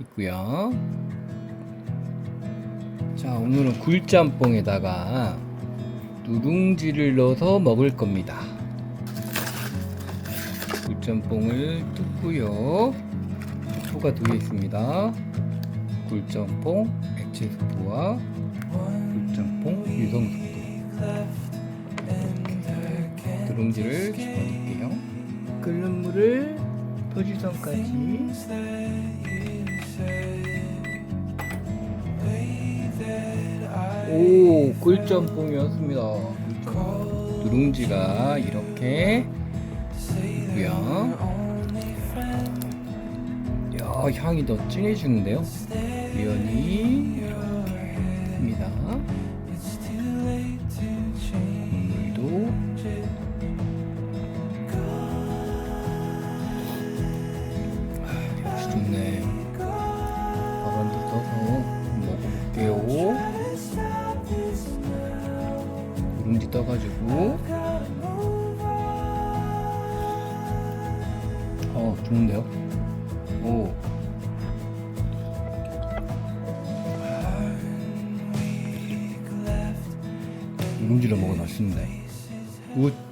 있고요. 자, 오늘은 굴짬뽕에다가 누룽지를 넣어서 먹을 겁니다. 굴짬뽕을 뜯고요. 스프가 두 개 있습니다. 굴짬뽕 액체 스프와 굴짬뽕 유성 스프. 누룽지를 집어넣을게요. 끓는 물을 표지선까지. 오, 꿀짬뽕이었습니다. 꿀짬뽕. 누룽지가 이렇게 있고요. 야, 향이 더 진해지는데요. 면이 이렇게 있습니다. 국물도 아, 역시 좋네. 누룽지 떠가지고. 어 좋은데요? 오. 누룽지를 먹어 맛있는데 굿